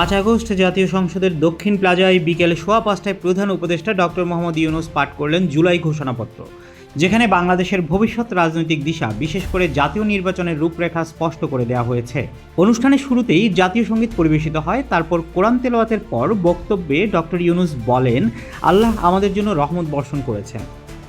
পাঁচ আগস্ট জাতীয় সংসদের দক্ষিণ প্লাজায় বিকেল সোয়া পাঁচটায় প্রধান উপদেষ্টা ডক্টর মোহাম্মদ ইউনুস পাঠ করলেন জুলাই ঘোষণাপত্র, যেখানে বাংলাদেশের ভবিষ্যৎ রাজনৈতিক দিশা, বিশেষ করে জাতীয় নির্বাচনের রূপরেখা স্পষ্ট করে দেওয়া হয়েছে। অনুষ্ঠানের শুরুতেই জাতীয় সংগীত পরিবেশিত হয়, তারপর কোরআন তেলাওয়াতের পর বক্তব্যে ডক্টর ইউনুস বলেন, আল্লাহ আমাদের জন্য রহমত বর্ষণ করেছেন।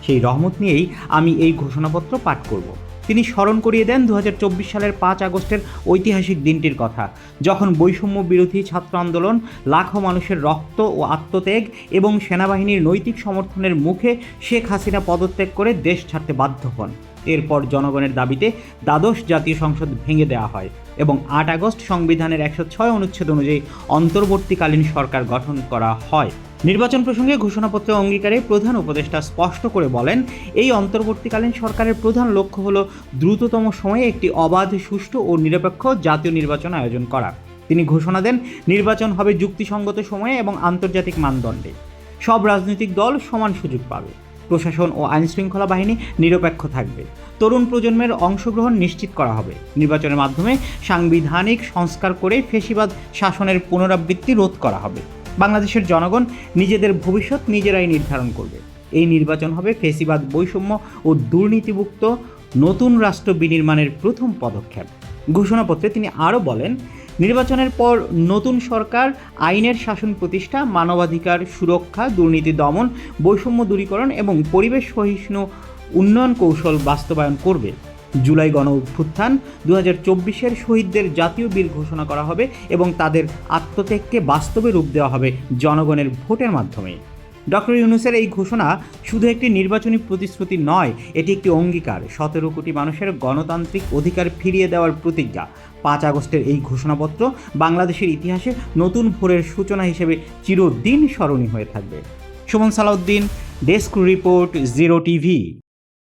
সেই রহমত নিয়েই আমি এই ঘোষণাপত্র পাঠ করব। তিনি স্মরণ করিয়ে দেন দু হাজার চব্বিশ সালের পাঁচ আগস্টের ঐতিহাসিক দিনটির কথা। যখন বৈষম্য বিরোধী ছাত্র আন্দোলন, লাখো মানুষের রক্ত ও আত্মত্যাগ এবং সেনাবাহিনীর নৈতিক সমর্থনের মুখে শেখ হাসিনা পদত্যাগ করে দেশ ছাড়তে বাধ্য হন। এরপর জনগণের দাবিতে দ্বাদশ জাতীয় সংসদ ভেঙে দেওয়া হয় এবং আট আগস্ট সংবিধানের একশো ছয় অনুচ্ছেদ অনুযায়ী অন্তর্বর্তীকালীন সরকার গঠন করা হয়। নির্বাচন প্রসঙ্গে ঘোষণাপত্র অঙ্গীকারে প্রধান উপদেষ্টা স্পষ্ট করে বলেন, এই অন্তর্বর্তীকালীন সরকারের প্রধান লক্ষ্য হল দ্রুততম সময়ে একটি অবাধ, সুষ্ঠু ও নিরপেক্ষ জাতীয় নির্বাচন আয়োজন করা। তিনি ঘোষণা দেন, নির্বাচন হবে যুক্তিসঙ্গত সময়ে এবং আন্তর্জাতিক মানদণ্ডে। সব রাজনৈতিক দল সমান সুযোগ পাবে। প্রশাসন ও আইনশৃঙ্খলা বাহিনী নিরপেক্ষ থাকবে। তরুণ প্রজন্মের অংশগ্রহণ নিশ্চিত করা হবে। নির্বাচনের মাধ্যমে সাংবিধানিক সংস্কার করে ফেসিবাদ শাসনের পুনরাবৃত্তি রোধ করা হবে। বাংলাদেশের জনগণ নিজেদের ভবিষ্যৎ নিজেরাই নির্ধারণ করবে। এই নির্বাচন হবে ফেসিবাদ, বৈষম্য ও দুর্নীতিমুক্ত নতুন রাষ্ট্র বিনির্মাণের প্রথম পদক্ষেপ। ঘোষণাপত্রে তিনি আরও বলেন, নির্বাচনের পর নতুন সরকার, আইনের শাসন প্রতিষ্ঠা, মানবাধিকার সুরক্ষা, দুর্নীতি দমন, বৈষম্য দূরীকরণ এবং পরিবেশ সহিষ্ণু উন্নয়ন কৌশল বাস্তবায়ন করবে। জুলাই গণ অভ্যুত্থান দু হাজার চব্বিশের শহীদদের জাতীয় বীর ঘোষণা করা হবে এবং তাদের আত্মত্যাগকে বাস্তবে রূপ দেওয়া হবে জনগণের ভোটের মাধ্যমে। ডক্টর ইউনুসের এই ঘোষণা শুধু একটি নির্বাচনী প্রতিশ্রুতি নয়, এটি একটি অঙ্গীকার। সতেরো কোটি মানুষের গণতান্ত্রিক অধিকার ফিরিয়ে দেওয়ার প্রতিজ্ঞা। পাঁচ আগস্টের এই ঘোষণাপত্র বাংলাদেশের ইতিহাসে নতুন ভোরের সূচনা হিসেবে চিরদিন স্মরণীয় হয়ে থাকবে। Suman Salauddin, desk report, zero TV.